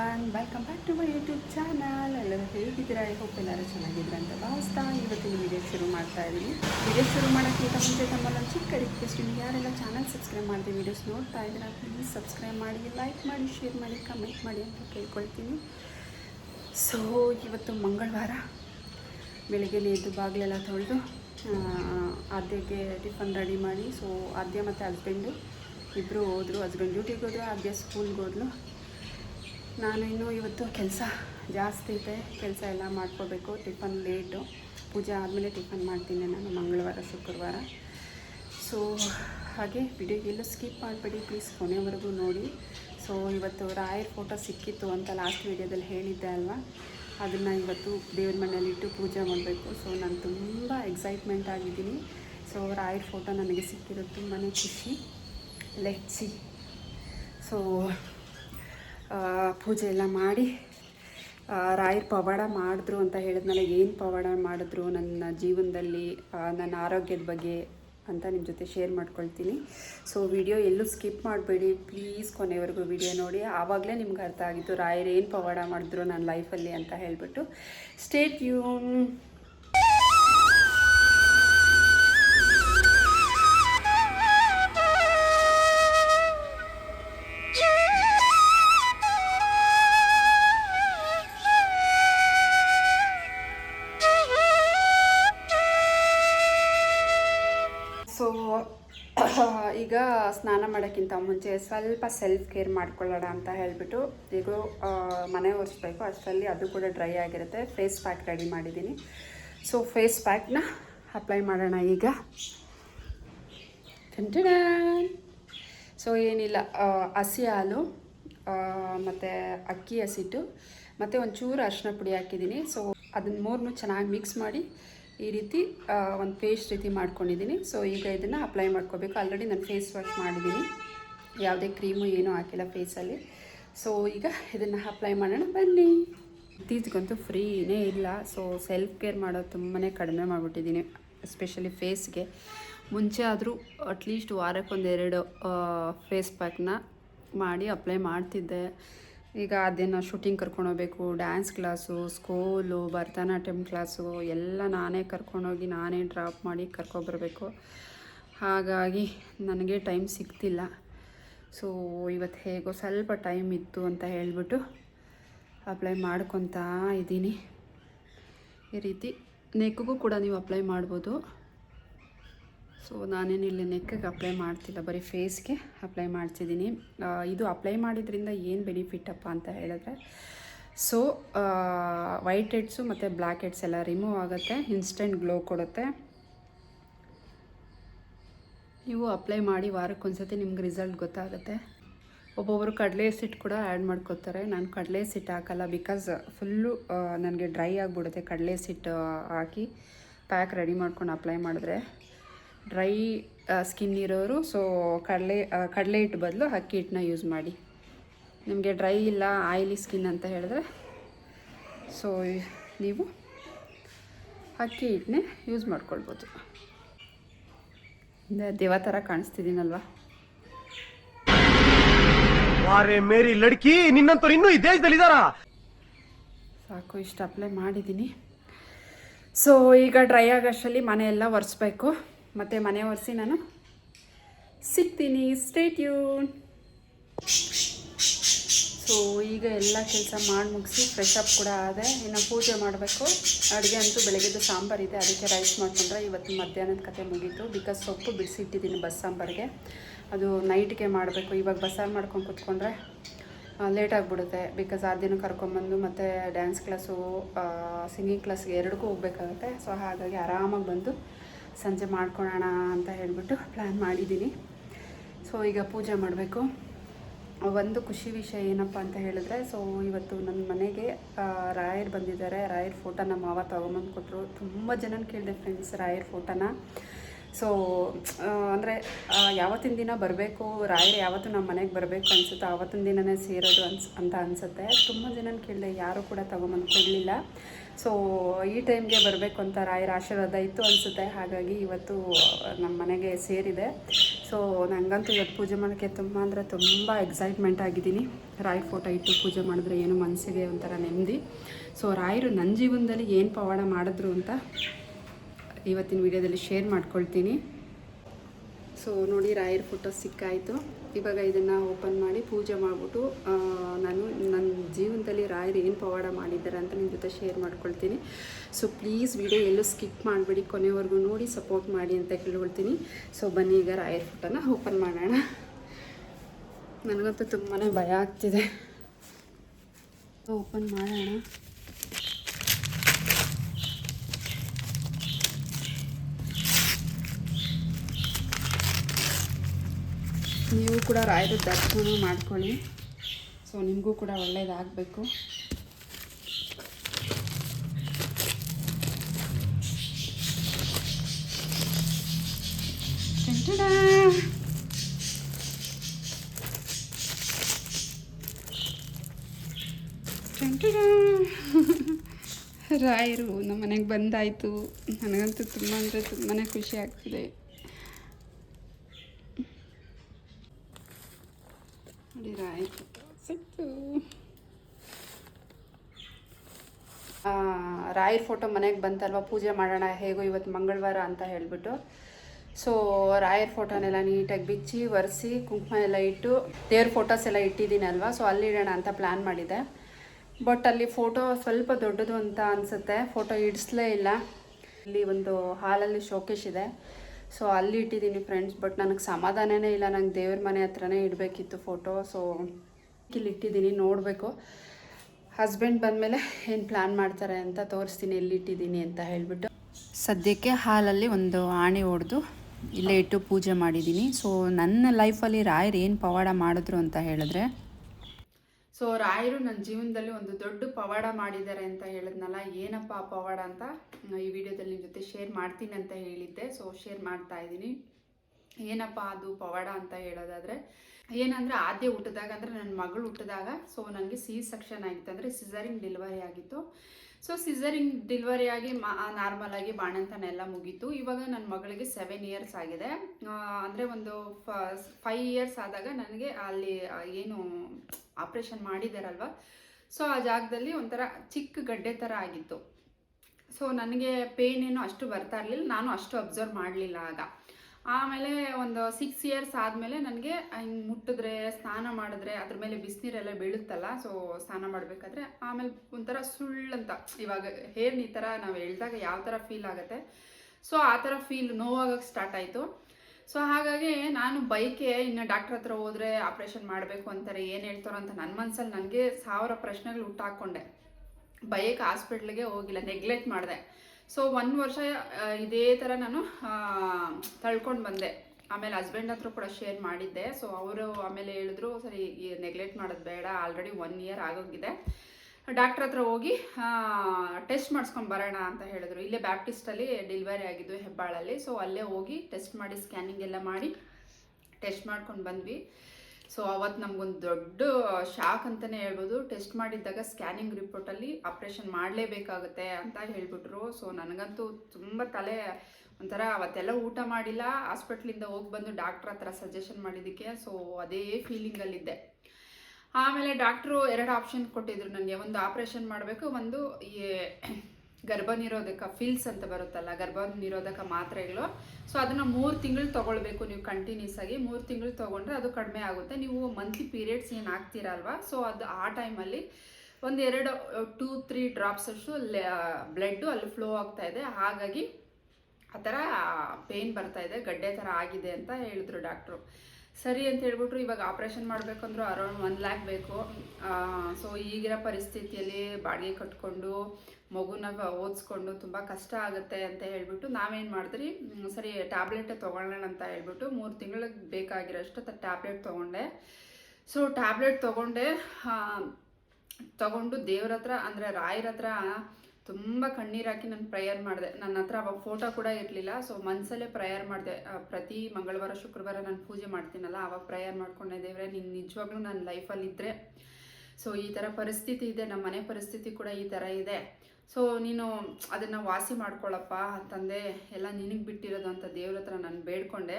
One welcome back to my YouTube channel ಎಲ್ಲರೂ ಹೇಗಿದ್ದೀರಾ? I hope ಎಲ್ಲರೂ ಚೆನ್ನಾಗಿದ್ದೀರಾ ಅಂತ ಭಾವಿಸ್ತಾ ಇವತ್ತಿನ ವಿಡಿಯೋ ಶುರು ಮಾಡ್ತಾ ಇದ್ದೀನಿ. ವಿಡಿಯೋ ಶುರು ಮಾಡೋಕ್ಕಿಂತ ಮುಂಚೆ ನಮ್ಮಲ್ಲೊಂದು ಚಿಕ್ಕ ರಿಕ್ವೆಸ್ಟ್ ನೀವು ಯಾರೆಲ್ಲ ಚಾನಲ್ ಸಬ್ಸ್ಕ್ರೈಬ್ ಮಾಡಿದೆ ವೀಡಿಯೋಸ್ ನೋಡ್ತಾ ಇದ್ದೀರಾ ಪ್ಲೀಸ್ ಸಬ್ಸ್ಕ್ರೈಬ್ ಮಾಡಿ ಲೈಕ್ ಮಾಡಿ ಶೇರ್ ಮಾಡಿ ಕಮೆಂಟ್ ಮಾಡಿ ಅಂತ ಕೇಳ್ಕೊಳ್ತೀನಿ. ಸೊ ಇವತ್ತು ಮಂಗಳವಾರ. ಬೆಳಿಗ್ಗೆ ಎದ್ದು ಬಾಗಿಲೆಲ್ಲ ತೊಳೆದು ಆದ್ಯಗೆ ಟಿಫನ್ ರೆಡಿ ಮಾಡಿ. ಸೊ ಆದ್ಯ ಮತ್ತು ಹಸ್ಬೆಂಡು ಇಬ್ಬರು ಹೋದರು ಹಸ್ಬೆಂಡ್ ಡ್ಯೂಟಿಗೆ ಹೋದರು, ಆದ್ಯ ಸ್ಕೂಲ್ಗೆ ಹೋದ್ಲು. ನಾನು ಇನ್ನೂ ಇವತ್ತು ಕೆಲಸ ಜಾಸ್ತಿ ಇದೆ. ಕೆಲಸ ಎಲ್ಲ ಮಾಡ್ಕೋಬೇಕು. Tiffin late. ಪೂಜೆ ಆದಮೇಲೆ ಟಿಫನ್ ಮಾಡ್ತೀನಿ ನಾನು ಮಂಗಳವಾರ, ಶುಕ್ರವಾರ. ಸೊ ಹಾಗೆ ವಿಡಿಯೋ ಎಲ್ಲ ಸ್ಕಿಪ್ ಮಾಡಬೇಡಿ. ಪ್ಲೀಸ್ ಕೊನೆವರೆಗೂ ನೋಡಿ. ಸೊ ಇವತ್ತು ರಾಯರ್ ಫೋಟೋ ಸಿಕ್ಕಿತ್ತು ಅಂತ ಲಾಸ್ಟ್ ವೀಡಿಯೋದಲ್ಲಿ ಹೇಳಿದ್ದೆ ಅಲ್ವಾ? ಅದನ್ನು ಇವತ್ತು ದೇವ್ರ ಮನೆಯಲ್ಲಿಟ್ಟು ಪೂಜೆ ಮಾಡಬೇಕು. ಸೊ ನಾನು ತುಂಬ ಎಕ್ಸೈಟ್ಮೆಂಟ್ ಆಗಿದ್ದೀನಿ. ಸೊ ರಾಯರ್ ಫೋಟೋ ನನಗೆ ಸಿಕ್ಕಿರೋದು ತುಂಬಾ ಖುಷಿ. ಲೆಟ್ಸಿ ಸೊ ಪೂಜೆ ಎಲ್ಲ ಮಾಡಿ ರಾಯರ ಪವಾಡ ಮಾಡಿದ್ರು ಅಂತ ಹೇಳಿದ್ಮೇಲೆ ಏನು ಪವಾಡ ಮಾಡಿದ್ರು ನನ್ನ ಜೀವನದಲ್ಲಿ ನನ್ನ ಆರೋಗ್ಯದ ಬಗ್ಗೆ ಅಂತ ನಿಮ್ಮ ಜೊತೆ ಶೇರ್ ಮಾಡ್ಕೊಳ್ತೀನಿ. ಸೊ ವಿಡಿಯೋ ಎಲ್ಲೂ ಸ್ಕಿಪ್ ಮಾಡಬೇಡಿ. ಪ್ಲೀಸ್ ಕೊನೆವರೆಗೂ ವಿಡಿಯೋ ನೋಡಿ. ಆವಾಗಲೇ ನಿಮ್ಗೆ ಅರ್ಥ ಆಗಿತ್ತು ರಾಯರ್ ಏನು ಪವಾಡ ಮಾಡಿದ್ರು ನನ್ನ ಲೈಫಲ್ಲಿ ಅಂತ ಹೇಳಿಬಿಟ್ಟು ಸ್ಟೇಟ್ ಯೂನ್ ಸ್ನಾನ ಮಾಡೋಕ್ಕಿಂತ ಮುಂಚೆ ಸ್ವಲ್ಪ ಸೆಲ್ಫ್ ಕೇರ್ ಮಾಡ್ಕೊಳ್ಳೋಣ ಅಂತ ಹೇಳಿಬಿಟ್ಟು ಈಗ ಮನೆ ಒರೆಸ್ಬೇಕು. ಅಷ್ಟರಲ್ಲಿ ಅದು ಕೂಡ ಡ್ರೈ ಆಗಿರುತ್ತೆ. ಫೇಸ್ ಪ್ಯಾಕ್ ರೆಡಿ ಮಾಡಿದ್ದೀನಿ. ಸೊ ಫೇಸ್ ಪ್ಯಾಕ್ನ ಅಪ್ಲೈ ಮಾಡೋಣ ಈಗ. ಸೊ ಏನಿಲ್ಲ ಹಸಿ ಹಾಲು ಮತ್ತು ಅಕ್ಕಿ ಹಸಿಟ್ಟು, ಮತ್ತು ಒಂಚೂರು ಅರಿಶಿನ ಪುಡಿ ಹಾಕಿದ್ದೀನಿ. ಸೊ ಅದನ್ನ ಮೂರನ್ನೂ ಚೆನ್ನಾಗಿ ಮಿಕ್ಸ್ ಮಾಡಿ ಈ ರೀತಿ ಒಂದು ಪೇಸ್ಟ್ ರೀತಿ ಮಾಡ್ಕೊಂಡಿದ್ದೀನಿ ಸೊ ಈಗ ಇದನ್ನು ಅಪ್ಲೈ ಮಾಡ್ಕೋಬೇಕು. ಆಲ್ರೆಡಿ ನಾನು ಫೇಸ್ ವಾಶ್ ಮಾಡಿದ್ದೀನಿ ಯಾವುದೇ ಕ್ರೀಮು ಏನೂ ಹಾಕಿಲ್ಲ ಫೇಸಲ್ಲಿ ಸೊ ಈಗ ಇದನ್ನು ಅಪ್ಲೈ ಮಾಡೋಣ. ಬನ್ನಿ. ಇತ್ತೀಚೆಗಂತೂ ಫ್ರೀನೇ ಇಲ್ಲ. ಸೊ ಸೆಲ್ಫ್ ಕೇರ್ ಮಾಡೋದು ತುಂಬಾ ಕಡಿಮೆ ಮಾಡಿಬಿಟ್ಟಿದ್ದೀನಿ ಎಸ್ಪೆಷಲಿ ಫೇಸ್ಗೆ ಮುಂಚೆ ಆದರೂ ಅಟ್ಲೀಸ್ಟ್ ವಾರಕ್ಕೊಂದೆರಡು ಫೇಸ್ ಪ್ಯಾಕ್ನ ಮಾಡಿ ಅಪ್ಲೈ ಮಾಡ್ತಿದ್ದೆ. ಈಗ ಅದನ್ನು shooting ಕರ್ಕೊಂಡೋಗ್ಬೇಕು dance class school Bharatanatyam class ಎಲ್ಲ ನಾನೇ ಕರ್ಕೊಂಡೋಗಿ ನಾನೇ ಡ್ರಾಪ್ ಮಾಡಿ ಕರ್ಕೊಬರ್ಬೇಕು. ಹಾಗಾಗಿ ನನಗೆ ಟೈಮ್ ಸಿಗ್ತಿಲ್ಲ. ಸೊ ಇವತ್ತು ಹೇಗೋ ಸ್ವಲ್ಪ ಟೈಮ್ ಇತ್ತು ಅಂತ ಹೇಳಿಬಿಟ್ಟು ಅಪ್ಲೈ ಮಾಡ್ಕೊತಾ ಇದ್ದೀನಿ ಈ ರೀತಿ, ನೆಕ್ಗೂ ಕೂಡ ನೀವು ಅಪ್ಲೈ ಮಾಡ್ಬೋದು. ಸೊ ನಾನೇನು ಇಲ್ಲಿ ನೆಕ್ಕಿಗೆ ಅಪ್ಲೈ ಮಾಡ್ತಿಲ್ಲ. ಬರೀ ಫೇಸ್ಗೆ ಅಪ್ಲೈ ಮಾಡ್ತಿದ್ದೀನಿ. ಇದು ಅಪ್ಲೈ ಮಾಡಿದ್ರಿಂದ ಏನು ಬೆನಿಫಿಟ್ಟಪ್ಪ ಅಂತ ಹೇಳಿದ್ರೆ ಸೊ ವೈಟ್ ಹೆಡ್ಸು ಮತ್ತು ಬ್ಲ್ಯಾಕ್ ಹೆಡ್ಸ್ ಎಲ್ಲ ರಿಮೂವ್ ಆಗುತ್ತೆ ಇನ್ಸ್ಟೆಂಟ್ ಗ್ಲೋ ಕೊಡುತ್ತೆ. ನೀವು ಅಪ್ಲೈ ಮಾಡಿ ವಾರಕ್ಕೊಂದ್ಸತಿ ನಿಮ್ಗೆ ರಿಸಲ್ಟ್ ಗೊತ್ತಾಗುತ್ತೆ. ಒಬ್ಬೊಬ್ಬರು ಕಡಲೆ ಸಿಟ್ಟು ಕೂಡ ಆ್ಯಡ್ ಮಾಡ್ಕೋತಾರೆ. ನಾನು ಕಡಲೆ ಸಿಟ್ಟು ಹಾಕಲ್ಲ ಬಿಕಾಸ್ ಫುಲ್ಲು ನನಗೆ ಡ್ರೈ ಆಗಿಬಿಡುತ್ತೆ ಕಡಲೆ ಸಿಟ್ಟು ಹಾಕಿ ಪ್ಯಾಕ್ ರೆಡಿ ಮಾಡ್ಕೊಂಡು ಅಪ್ಲೈ ಮಾಡಿದ್ರೆ. ಡ್ರೈ ಸ್ಕಿನ್ ಇರೋರು ಸೊ ಕಡಲೆ ಕಡಲೆ ಹಿಟ್ಟು ಬದಲು ಅಕ್ಕಿ ಹಿಟ್ಟನ್ನ ಯೂಸ್ ಮಾಡಿ. ನಿಮಗೆ ಡ್ರೈ ಇಲ್ಲ ಆಯಿಲಿ ಸ್ಕಿನ್ ಅಂತ ಹೇಳಿದ್ರೆ ಸೊ ನೀವು ಅಕ್ಕಿ ಹಿಟ್ಟನ್ನೇ ಯೂಸ್ ಮಾಡ್ಕೊಳ್ಬೋದು. ದೇವ ಥರ ಕಾಣಿಸ್ತಿದ್ದೀನಲ್ವಾ? ಮೇರಿ ಲಡ್ಕಿ ನಿನ್ನಂತವ್ರು ಇನ್ನೂ ಈ ದೇಶದಲ್ಲಿ ಇದಾರಾ ಸಾಕು ಇಷ್ಟು ಅಪ್ಲೈ ಮಾಡಿದ್ದೀನಿ. ಸೊ ಈಗ ಡ್ರೈ ಆಗೋಷ್ಟರಲ್ಲಿ ಮನೆಯೆಲ್ಲ ಒರೆಸ್ಬೇಕು. ಮತ್ತು ಮನೆ ಒರೆಸಿ ನಾನು ಸಿಗ್ತೀನಿ ಯು ಸೊ ಈಗ ಎಲ್ಲ ಕೆಲಸ ಮಾಡಿ ಮುಗಿಸಿ ಫ್ರೆಶ್ ಅಪ್ ಕೂಡ ಆದೆ. ಇನ್ನು ಪೂಜೆ ಮಾಡಬೇಕು. ಅಡುಗೆ ಅಂತೂ ಬೆಳಗ್ಗೆದು ಸಾಂಬಾರು ಇದೆ. ಅದಕ್ಕೆ ರೈಸ್ ಮಾಡಿಕೊಂಡ್ರೆ ಇವತ್ತು ಮಧ್ಯಾಹ್ನದ ಕತೆ ಮುಗೀತು. ಬಿಕಾಸ್ ಸೊಪ್ಪು ಬಿಡಿಸಿಟ್ಟಿದ್ದೀನಿ ಬಸ್ ಸಾಂಬಾರಿಗೆ. ಅದು ನೈಟ್ಗೆ ಮಾಡಬೇಕು. ಇವಾಗ ಬಸ್ಸಾರು ಮಾಡ್ಕೊಂಡು ಕುತ್ಕೊಂಡ್ರೆ ಲೇಟ್ ಆಗಿಬಿಡುತ್ತೆ. ಬಿಕಾಸ್ ಆ ದಿನ ಕರ್ಕೊಂಬಂದು ಮತ್ತು ಡ್ಯಾನ್ಸ್ ಕ್ಲಾಸು ಸಿಂಗಿಂಗ್ ಕ್ಲಾಸ್ಗೆ ಎರಡಕ್ಕೂ ಹೋಗ್ಬೇಕಾಗುತ್ತೆ. ಸೊ ಹಾಗಾಗಿ ಆರಾಮಾಗಿ ಬಂದು ಸಂಜೆ ಮಾಡ್ಕೊಳೋಣ ಅಂತ ಹೇಳಿಬಿಟ್ಟು ಪ್ಲ್ಯಾನ್ ಮಾಡಿದ್ದೀನಿ. ಸೊ ಈಗ ಪೂಜೆ ಮಾಡಬೇಕು. ಒಂದು ಖುಷಿ ವಿಷಯ ಏನಪ್ಪ ಅಂತ ಹೇಳಿದ್ರೆ ಸೊ ಇವತ್ತು ನನ್ನ ಮನೆಗೆ ರಾಯರ್ ಬಂದಿದ್ದಾರೆ. ರಾಯರ್ ಫೋಟೋ ನಮ್ಮ ಮಾವ ತಗೊಂಬಂದು ಕೊಟ್ಟರು ತುಂಬ ಜನನ ಕೇಳಿದೆ ಫ್ರೆಂಡ್ಸ್ ರಾಯರ್ ಫೋಟೋನ ಸೊ ಅಂದರೆ ಯಾವತ್ತಿನ ದಿನ ಬರಬೇಕು, ರಾಯರು ಯಾವತ್ತು ನಮ್ಮ ಮನೆಗೆ ಬರಬೇಕು ಅನಿಸುತ್ತೆ ಆವತ್ತಿನ ದಿನನೇ ಸೇರೋದು ಅನ್ಸ್, ಅಂತ ಅನಿಸುತ್ತೆ. ತುಂಬ ಜನನ ಕೇಳಿದೆ, ಯಾರೂ ಕೂಡ ತೊಗೊಂಬಂದು ಕೊಡಲಿಲ್ಲ. ಸೊ ಈ ಟೈಮ್ಗೆ ಬರಬೇಕು ಅಂತ ರಾಯರ ಆಶೀರ್ವಾದ ಇತ್ತು ಅನಿಸುತ್ತೆ. ಹಾಗಾಗಿ ಇವತ್ತು, ನಮ್ಮ ಮನೆಗೆ ಸೇರಿದೆ. ಸೊ ನನಗಂತೂ ಇವತ್ತು ಪೂಜೆ ಮಾಡೋಕ್ಕೆ ತುಂಬ ಅಂದರೆ ತುಂಬ ಎಕ್ಸೈಟ್ಮೆಂಟ್ ಆಗಿದ್ದೀನಿ. ರಾಯಿ ಫೋಟೋ ಇಟ್ಟು ಪೂಜೆ ಮಾಡಿದ್ರೆ ಏನು ಮನಸ್ಸಿಗೆ ಒಂಥರ ನೆಮ್ಮದಿ. ಸೊ ರಾಯರು ನನ್ನ ಜೀವನದಲ್ಲಿ ಏನು ಪವಾಡ ಮಾಡಿದ್ರು ಅಂತ ಇವತ್ತಿನ ವಿಡಿಯೋದಲ್ಲಿ ಶೇರ್ ಮಾಡ್ಕೊಳ್ತೀನಿ. ಸೊ ನೋಡಿ, ರಾಯರ ಫೋಟೋ ಸಿಕ್ಕಾಯಿತು. ಇವಾಗ ಇದನ್ನು ಓಪನ್ ಮಾಡಿ ಪೂಜೆ ಮಾಡಿಬಿಟ್ಟು ನಾನು ನನ್ನ ಜೀವನದಲ್ಲಿ ರಾಯರು ಏನು ಪವಾಡ ಮಾಡಿದ್ದಾರೆ ಅಂತ ನಿಮ್ಮ ಜೊತೆ ಶೇರ್ ಮಾಡ್ಕೊಳ್ತೀನಿ. ಸೊ ಪ್ಲೀಸ್ ವಿಡಿಯೋ ಎಲ್ಲೂ ಸ್ಕಿಪ್ ಮಾಡಿಬಿಡಿ. ಕೊನೆವರೆಗೂ ನೋಡಿ ಸಪೋರ್ಟ್ ಮಾಡಿ ಅಂತ ಕೇಳ್ಕೊಳ್ತೀನಿ ಸೊ ಬನ್ನಿ ಈಗ ರಾಯರ ಫೋಟೋನ ಓಪನ್ ಮಾಡೋಣ. ನನಗಂತೂ ತುಂಬಾ ಭಯ ಆಗ್ತಿದೆ. ಓಪನ್ ಮಾಡೋಣ. ನೀವು ಕೂಡ ರಾಯರ ದರ್ಶನ ಮಾಡ್ಕೊಳ್ಳಿ. ಸೊ ನಿಮಗೂ ಕೂಡ ಒಳ್ಳೇದಾಗಬೇಕು. ರಾಯರು ನಮ್ಮ ಮನೆಗೆ ಬಂದಾಯಿತು. ನನಗಂತೂ ತುಂಬ ಅಂದರೆ ತುಂಬಾ ಖುಷಿ ಆಗ್ತಿದೆ. ಫೋಟೋ ಸಿಕ್ತು. ಆ, ರಾಯರ್ ಫೋಟೋ ಮನೆಗೆ ಬಂತಲ್ವ? ಪೂಜೆ ಮಾಡೋಣ ಹೇಗೋ ಇವತ್ತು ಮಂಗಳವಾರ ಅಂತ ಹೇಳಿಬಿಟ್ಟು. ಸೊ ರಾಯರ್ ಫೋಟೋನೆಲ್ಲ ನೀಟಾಗಿ ಬಿಚ್ಚಿ ಒರೆಸಿ ಕುಂಕುಮ ಎಲ್ಲ ಇಟ್ಟು ದೇವ್ರ ಫೋಟೋಸ್ ಎಲ್ಲ ಇಟ್ಟಿದ್ದೀನಿ ಅಲ್ವಾ ಸೊ ಅಲ್ಲಿ ಇಡೋಣ ಅಂತ ಪ್ಲ್ಯಾನ್ ಮಾಡಿದೆ. ಬಟ್ ಅಲ್ಲಿ ಫೋಟೋ ಸ್ವಲ್ಪ ದೊಡ್ಡದು ಅಂತ ಅನಿಸುತ್ತೆ. ಫೋಟೋ ಇಡಿಸ್ಲೇ ಇಲ್ಲ. ಇಲ್ಲಿ ಒಂದು ಹಾಲಲ್ಲಿ ಶೋಕೇಶ್ ಇದೆ. ಸೊ ಅಲ್ಲಿ ಇಟ್ಟಿದ್ದೀನಿ ಫ್ರೆಂಡ್ಸ್ ಬಟ್ ನನಗೆ ಸಮಾಧಾನನೇ ಇಲ್ಲ. ನಂಗೆ ದೇವ್ರ ಮನೆ ಹತ್ರನೇ ಇಡಬೇಕಿತ್ತು ಫೋಟೋ ಸೊ ಇಲ್ಲಿ ಇಟ್ಟಿದ್ದೀನಿ, ನೋಡಬೇಕು. ಹಸ್ಬೆಂಡ್ ಬಂದಮೇಲೆ ಏನು ಪ್ಲ್ಯಾನ್ ಮಾಡ್ತಾರೆ ಅಂತ ತೋರಿಸ್ತೀನಿ, ಎಲ್ಲಿ ಇಟ್ಟಿದ್ದೀನಿ ಅಂತ ಹೇಳಿಬಿಟ್ಟು. ಸದ್ಯಕ್ಕೆ ಹಾಲಲ್ಲಿ ಒಂದು ಆಣೆ ಹೊಡೆದು ಇಲ್ಲೇ ಇಟ್ಟು ಪೂಜೆ ಮಾಡಿದ್ದೀನಿ. ಸೊ ನನ್ನ ಲೈಫಲ್ಲಿ ರಾಯರು ಏನು ಪವಾಡ ಮಾಡಿದ್ರು ಅಂತ ಹೇಳಿದ್ರೆ ಸೊ ರಾಯರು ನನ್ನ ಜೀವನದಲ್ಲಿ ಒಂದು ದೊಡ್ಡ ಪವಾಡ ಮಾಡಿದ್ದಾರೆ ಅಂತ ಹೇಳಿದ್ನಲ್ಲ, ಏನಪ್ಪ ಆ ಪವಾಡ ಅಂತ? ಈ ವಿಡಿಯೋದಲ್ಲಿ ನಿಮ್ಮ ಜೊತೆ ಶೇರ್ ಮಾಡ್ತೀನಿ ಅಂತ ಹೇಳಿದ್ದೆ. ಸೊ ಶೇರ್ ಮಾಡ್ತಾ ಇದ್ದೀನಿ. ಏನಪ್ಪ ಅದು ಪವಾಡ ಅಂತ ಹೇಳೋದಾದರೆ, ಏನಂದರೆ ಆದ್ಯ ಹುಟ್ಟಿದಾಗ ಅಂದರೆ ನನ್ನ ಮಗಳು ಹುಟ್ಟಿದಾಗ ಸೊ ನನಗೆ ಸಿ ಸೆಕ್ಷನ್ ಆಗಿತ್ತು. ಅಂದರೆ ಸಿಸರಿಂಗ್ ಡೆಲಿವರಿ ಆಗಿತ್ತು. ಸೊ ಸಿಸರಿಂಗ್ ಡೆಲಿವರಿ ಆಗಿ ಮಾ ನಾರ್ಮಲ್ ಆಗಿ ಬಾಣಂತನೆಲ್ಲ ಮುಗೀತು. ಇವಾಗ ನನ್ನ ಮಗಳಿಗೆ ಸೆವೆನ್ ಇಯರ್ಸ್ ಆಗಿದೆ. ಅಂದರೆ ಒಂದು ಫೈವ್ ಇಯರ್ಸ್ ಆದಾಗ ನನಗೆ ಅಲ್ಲಿ ಏನು ಆಪ್ರೇಷನ್ ಮಾಡಿದಾರಲ್ವ? ಸೊ ಆ ಜಾಗದಲ್ಲಿ ಒಂಥರ ಚಿಕ್ಕ ಗಡ್ಡೆ ಥರ ಆಗಿತ್ತು. ಸೊ ನನಗೆ ಪೇನ್ ಏನು ಅಷ್ಟು ಬರ್ತಾ ಇರಲಿಲ್ಲ. ನಾನು ಅಷ್ಟು ಅಬ್ಸರ್ವ್ ಮಾಡಲಿಲ್ಲ ಆಗ. ಆಮೇಲೆ ಒಂದು ಸಿಕ್ಸ್ ಇಯರ್ಸ್ ಆದಮೇಲೆ ನನಗೆ ಹಿಂಗೆ ಮುಟ್ಟಿದ್ರೆ, ಸ್ನಾನ ಮಾಡಿದ್ರೆ, ಅದ್ರ ಮೇಲೆ ಬಿಸಿನೀರೆಲ್ಲ ಬೀಳುತ್ತಲ್ಲ ಸೊ ಸ್ನಾನ ಮಾಡಬೇಕಾದ್ರೆ ಆಮೇಲೆ ಒಂಥರ ಸುಳ್ಳಂತ, ಇವಾಗ ಹೇರ್ನ ಈ ಥರ ನಾವು ಹೇಳಿದಾಗ ಯಾವ ಥರ ಫೀಲ್ ಆಗುತ್ತೆ? ಸೊ ಆ ಥರ ಫೀಲ್ ನೋವಾಗಕ್ಕೆ ಸ್ಟಾರ್ಟ್ ಆಯಿತು. ಸೊ ಹಾಗಾಗಿ ನಾನು ಬೈಕೆ ಇನ್ನು ಡಾಕ್ಟ್ರ್ ಹತ್ರ ಹೋದರೆ ಆಪ್ರೇಷನ್ ಮಾಡಬೇಕು ಅಂತಾರೆ, ಏನು ಹೇಳ್ತಾರೋ ಅಂತ ನನ್ನ ಮನಸ್ಸಲ್ಲಿ ನನಗೆ ಸಾವಿರ ಪ್ರಶ್ನೆಗಳು ಹುಟ್ಟಾಕೊಂಡೆ ಬೈಕ್ ಹಾಸ್ಪಿಟ್ಲಿಗೆ ಹೋಗಿಲ್ಲ ನೆಗ್ಲೆಕ್ಟ್ ಮಾಡಿದೆ. ಸೊ ಒಂದು ವರ್ಷ ಇದೇ ಥರ ನಾನು ತಳ್ಕೊಂಡು ಬಂದೆ. ಆಮೇಲೆ ಹಸ್ಬೆಂಡ್ ಹತ್ರ ಕೂಡ ಶೇರ್ ಮಾಡಿದ್ದೆ. ಸೊ ಅವರು ಆಮೇಲೆ ಹೇಳಿದ್ರು, ಸರಿ ನೆಗ್ಲೆಕ್ಟ್ ಮಾಡೋದು ಬೇಡ ಆಲ್ರೆಡಿ ಒನ್ ಇಯರ್ ಆಗೋಗಿದೆ. ಡಾಕ್ಟ್ರ್ ಹತ್ರ ಹೋಗಿ ಟೆಸ್ಟ್ ಮಾಡಿಸ್ಕೊಂಡು ಬರೋಣ ಅಂತ ಹೇಳಿದ್ರು. ಇಲ್ಲೇ ಬ್ಯಾಪ್ಟಿಸ್ಟಲ್ಲಿ ಡೆಲಿವರಿ ಆಗಿದ್ದು ಹೆಬ್ಬಾಳಲ್ಲಿ. ಸೊ ಅಲ್ಲೇ ಹೋಗಿ ಟೆಸ್ಟ್ ಮಾಡಿ ಸ್ಕ್ಯಾನಿಂಗ್ ಎಲ್ಲ ಮಾಡಿ ಟೆಸ್ಟ್ ಮಾಡ್ಕೊಂಡು ಬಂದ್ವಿ. ಸೊ ಅವತ್ತು ನಮಗೊಂದು ದೊಡ್ಡ ಶಾಕ್ ಅಂತಲೇ ಹೇಳ್ಬೋದು. ಟೆಸ್ಟ್ ಮಾಡಿದ್ದಾಗ ಸ್ಕ್ಯಾನಿಂಗ್ ರಿಪೋರ್ಟಲ್ಲಿ ಆಪ್ರೇಷನ್ ಮಾಡಲೇಬೇಕಾಗುತ್ತೆ ಅಂತ ಹೇಳ್ಬಿಟ್ರು. ಸೊ ನನಗಂತೂ ತುಂಬ ತಲೆ ಒಂಥರ ಅವತ್ತೆಲ್ಲ ಊಟ ಮಾಡಿಲ್ಲ. ಹಾಸ್ಪಿಟ್ಲಿಂದ ಹೋಗಿ ಬಂದು ಡಾಕ್ಟ್ರ್ ಹತ್ರ ಸಜೆಷನ್ ಮಾಡಿದ್ದಕ್ಕೆ. ಸೊ ಅದೇ ಫೀಲಿಂಗಲ್ಲಿದ್ದೆ ಆಮೇಲೆ ಡಾಕ್ಟ್ರು ಎರಡು ಆಪ್ಷನ್ ಕೊಟ್ಟಿದ್ರು ನನಗೆ. ಒಂದು ಆಪ್ರೇಷನ್ ಮಾಡಬೇಕು, ಒಂದು ಈ ಗರ್ಭ ನಿರೋಧಕ ಫಿಲ್ಸ್ ಅಂತ ಬರುತ್ತಲ್ಲ ಗರ್ಭ ನಿರೋಧಕ ಮಾತ್ರೆಗಳು. ಸೊ ಅದನ್ನು ಮೂರು ತಿಂಗಳು ತೊಗೊಳ್ಬೇಕು ನೀವು ಕಂಟಿನ್ಯೂಸ್ ಆಗಿ. ಮೂರು ತಿಂಗಳು ತೊಗೊಂಡ್ರೆ ಅದು ಕಡಿಮೆ ಆಗುತ್ತೆ. ನೀವು ಮಂತ್ಲಿ ಪೀರಿಯಡ್ಸ್ ಏನು ಆಗ್ತೀರಲ್ವಾ ಸೊ ಅದು ಆ ಟೈಮಲ್ಲಿ ಒಂದು ಎರಡು, ಟೂ, ತ್ರೀ ಡ್ರಾಪ್ಸ್ ಅಷ್ಟು ಬ್ಲಡ್ಡು ಅಲ್ಲಿ ಫ್ಲೋ ಆಗ್ತಾ ಇದೆ. ಹಾಗಾಗಿ ಆ ಥರ ಪೇಯ್ನ್ ಬರ್ತಾ ಇದೆ. ಗಡ್ಡೆ ಥರ ಆಗಿದೆ ಅಂತ ಹೇಳಿದ್ರು ಡಾಕ್ಟ್ರು. ಸರಿ ಅಂತ ಹೇಳ್ಬಿಟ್ರು, ಇವಾಗ ಆಪ್ರೇಷನ್ ಮಾಡಬೇಕಂದ್ರೂ ಅರೌಂಡ್ ಒನ್ ಲ್ಯಾಕ್ ಬೇಕು. ಸೊ ಈಗಿರೋ ಪರಿಸ್ಥಿತಿಯಲ್ಲಿ ಬಾಡಿಗೆ ಕಟ್ಕೊಂಡು, ಮಗುನ ಓದಿಸ್ಕೊಂಡು ತುಂಬ ಕಷ್ಟ ಆಗುತ್ತೆ ಅಂತ ಹೇಳ್ಬಿಟ್ಟು ನಾವೇನು ಮಾಡಿದ್ರಿ ಸರಿ ಟ್ಯಾಬ್ಲೆಟ್ ತೊಗೊಳ್ಳೋಣ ಅಂತ ಹೇಳ್ಬಿಟ್ಟು ಮೂರು ತಿಂಗಳಿಗೆ ಬೇಕಾಗಿರೋಷ್ಟು ಟ್ಯಾಬ್ಲೆಟ್ ತೊಗೊಂಡೆ. ಸೊ ಟ್ಯಾಬ್ಲೆಟ್ ತೊಗೊಂಡೆ ತಗೊಂಡು ದೇವ್ರ ಹತ್ರ ಅಂದರೆ ರಾಯರ ಹತ್ರ ತುಂಬ ಕಣ್ಣೀರು ಹಾಕಿ ನಾನು ಪ್ರೇಯರ್ ಮಾಡಿದೆ. ನನ್ನ ಹತ್ರ ಅವಾಗ ಫೋಟೋ ಕೂಡ ಇರಲಿಲ್ಲ ಸೊ ಮನಸಲ್ಲೇ ಪ್ರೇಯರ್ ಮಾಡಿದೆ. ಪ್ರತಿ ಮಂಗಳವಾರ, ಶುಕ್ರವಾರ ನಾನು ಪೂಜೆ ಮಾಡ್ತೀನಲ್ಲ, ಅವಾಗ ಪ್ರೇಯರ್ ಮಾಡ್ಕೊಂಡೆ ದೇವ್ರೆ, ನೀನು ನಿಜವಾಗ್ಲೂ ನನ್ನ ಲೈಫಲ್ಲಿ ಇದ್ದರೆ ಸೊ ಈ ಥರ ಪರಿಸ್ಥಿತಿ ಇದೆ ನಮ್ಮ ಮನೆ ಪರಿಸ್ಥಿತಿ ಕೂಡ ಈ ಥರ ಇದೆ. ಸೊ ನೀನು ಅದನ್ನು ವಾಸಿ ಮಾಡ್ಕೊಳ್ಳಪ್ಪ ತಂದೆ ಎಲ್ಲ ನಿನಗೆ ಬಿಟ್ಟಿರೋದು ಅಂತ ದೇವ್ರ ಹತ್ರ ನಾನು ಬೇಡ್ಕೊಂಡೆ.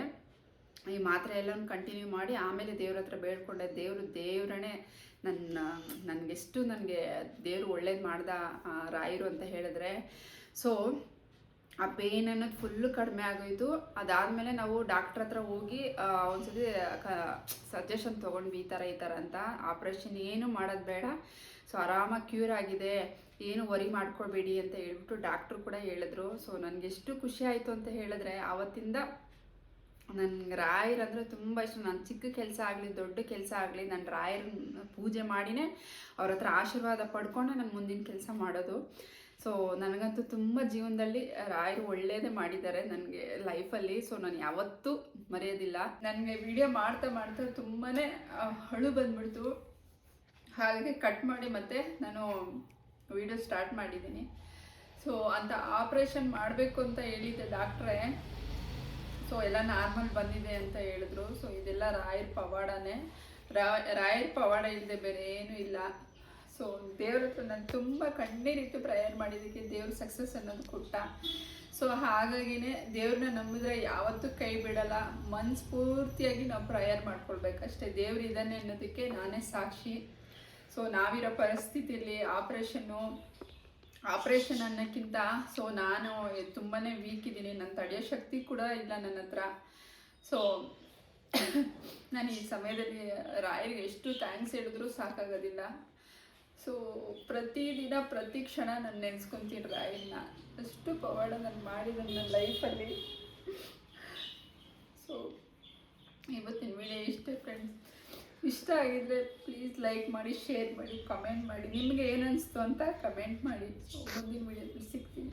ಈ ಮಾತ್ರೆ ಎಲ್ಲನೂ ಕಂಟಿನ್ಯೂ ಮಾಡಿ, ಆಮೇಲೆ ದೇವ್ರ ಹತ್ರ ಬೇಡ್ಕೊಂಡೆ. ದೇವರು ದೇವ್ರನೇ ನನ್ನ, ನನಗೆಷ್ಟು ನನಗೆ ದೇವರು ಒಳ್ಳೇದು ಮಾಡ್ದ ರಾಯರು ಅಂತ ಹೇಳಿದ್ರೆ ಸೊ ಆ ಪೇನ್ ಅನ್ನೋದು ಫುಲ್ಲು ಕಡಿಮೆ ಆಗೋಯ್ತು. ಅದಾದಮೇಲೆ ನಾವು ಡಾಕ್ಟ್ರ್ ಹತ್ರ ಹೋಗಿ ಒಂದ್ಸತಿ, ಕ ಸಜೆಷನ್ ತೊಗೊಂಡ್ವಿ ಈ ಥರ ಈ ಥರ ಅಂತ. ಆಪ್ರೇಷನ್ ಏನು ಮಾಡೋದು ಬೇಡ. ಸೊ ಆರಾಮಾಗಿ ಕ್ಯೂರ್ ಆಗಿದೆ. ಏನು ವರಿ ಮಾಡ್ಕೋಬೇಡಿ ಅಂತ ಹೇಳ್ಬಿಟ್ಟು ಡಾಕ್ಟ್ರು ಕೂಡ ಹೇಳಿದ್ರು. ಸೊ ನನಗೆ ಎಷ್ಟು ಖುಷಿ ಆಯಿತು ಅಂತ ಹೇಳಿದ್ರೆ ಆವತ್ತಿಂದ ನನ್ಗೆ ರಾಯರ್ ಅಂದರೆ ತುಂಬ ಇಷ್ಟ. ನಾನು ಚಿಕ್ಕ ಕೆಲಸ ಆಗಲಿ, ದೊಡ್ಡ ಕೆಲಸ ಆಗಲಿ, ನಾನು ರಾಯರನ್ನ ಪೂಜೆ ಮಾಡಿನೇ ಅವ್ರ ಹತ್ರ ಆಶೀರ್ವಾದ ಪಡ್ಕೊಂಡೆ ನಾನು ಮುಂದಿನ ಕೆಲಸ ಮಾಡೋದು. ಸೊ ನನಗಂತೂ ತುಂಬ ಜೀವನದಲ್ಲಿ ರಾಯರು ಒಳ್ಳೇದೇ ಮಾಡಿದ್ದಾರೆ ನನಗೆ ಲೈಫಲ್ಲಿ. ಸೊ ನಾನು ಯಾವತ್ತೂ ಮರೆಯೋದಿಲ್ಲ. ನನಗೆ ವಿಡಿಯೋ ಮಾಡ್ತಾ ಮಾಡ್ತಾ ತುಂಬಾ ಹಳು ಬಂದ್ಬಿಡ್ತು. ಹಾಗಾಗಿ ಕಟ್ ಮಾಡಿ ಮತ್ತೆ ನಾನು ವಿಡಿಯೋ ಸ್ಟಾರ್ಟ್ ಮಾಡಿದ್ದೀನಿ. ಸೊ ಅಂತ ಆಪ್ರೇಷನ್ ಮಾಡಬೇಕು ಅಂತ ಹೇಳಿದ್ದೆ ಡಾಕ್ಟ್ರೇ ಸೊ ಎಲ್ಲ ನಾರ್ಮಲ್ ಬಂದಿದೆ ಅಂತ ಹೇಳಿದ್ರು. ಸೊ ಇದೆಲ್ಲ ರಾಯರ್ ಪವಾಡನೇ. ರಾಯರ್ ಪವಾಡ ಇಲ್ಲದೆ ಬೇರೆ ಏನೂ ಇಲ್ಲ. ಸೊ ದೇವ್ರ ಹತ್ರ ನಾನು ತುಂಬ ಕಣ್ಣೀರಿಟ್ಟು ಪ್ರೇಯರ್ ಮಾಡಿದ್ದಕ್ಕೆ ದೇವ್ರ ಸಕ್ಸಸ್ ಅನ್ನೋದು ಕೊಟ್ಟ. ಸೊ ಹಾಗಾಗಿನೇ ದೇವ್ರನ್ನ ನಂಬಿದ್ರೆ ಯಾವತ್ತೂ ಕೈ ಬಿಡಲ್ಲ. ಮನಸ್ಫೂರ್ತಿಯಾಗಿ ನಾವು ಪ್ರೇಯರ್ ಮಾಡ್ಕೊಳ್ಬೇಕಷ್ಟೇ. ದೇವ್ರು ಇದ್ದಾನೆ ಅನ್ನೋದಕ್ಕೆ ನಾನೇ ಸಾಕ್ಷಿ. ಸೊ ನಾವಿರೋ ಪರಿಸ್ಥಿತಿಯಲ್ಲಿ ಆಪ್ರೇಷನ್ನು ಆಪ್ರೇಷನ್ ಅನ್ನೋಕ್ಕಿಂತ ಸೊ ನಾನು ತುಂಬಾ ವೀಕ್ ಇದ್ದೀನಿ. ನನ್ನ ತಡೆಯೋ ಶಕ್ತಿ ಕೂಡ ಇಲ್ಲ ನನ್ನ ಹತ್ರ. ಸೊ ನಾನು ಈ ಸಮಯದಲ್ಲಿ ರಾಯರಿಗೆ ಎಷ್ಟು ಥ್ಯಾಂಕ್ಸ್ ಹೇಳಿದ್ರು ಸಾಕಾಗೋದಿಲ್ಲ. ಸೊ ಪ್ರತಿದಿನ, ಪ್ರತಿ ಕ್ಷಣ ನಾನು ನೆನೆಸ್ಕೊತೀನಿ ರಾಯನ್ನ. ಅಷ್ಟು ಪವಾಡ ನಾನು ಮಾಡಿದ ನನ್ನ ಲೈಫಲ್ಲಿ ಸೊ ಇವತ್ತಿನ ವಿಡಿಯೋ ಇಷ್ಟೇ ಫ್ರೆಂಡ್ಸ್ ಇಷ್ಟ ಆಗಿದ್ರೆ ಲೈಕ್ ಮಾಡಿ ಶೇರ್ ಮಾಡಿ ಕಮೆಂಟ್ ಮಾಡಿ. ನಿಮಗೆ ಏನು ಅನಿಸ್ತು ಅಂತ ಕಮೆಂಟ್ ಮಾಡಿ. ಮುಂದಿನ ವಿಡಿಯೋದಲ್ಲಿ ಸಿಗ್ತೀನಿ.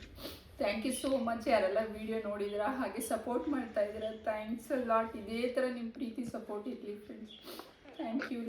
ಥ್ಯಾಂಕ್ ಯು ಸೋ ಮಚ್ ಯಾರೆಲ್ಲ ವಿಡಿಯೋ ನೋಡಿದಿರಾ, ಹಾಗೆ ಸಪೋರ್ಟ್ ಮಾಡ್ತಾ ಇದ್ದೀರಾ ಥ್ಯಾಂಕ್ಸ್ ಲಾಟ್ ಇದೇ ಥರ ನಿಮ್ಮ ಪ್ರೀತಿ ಸಪೋರ್ಟ್ ಇರಲಿ ಫ್ರೆಂಡ್ಸ್ ಥ್ಯಾಂಕ್ ಯು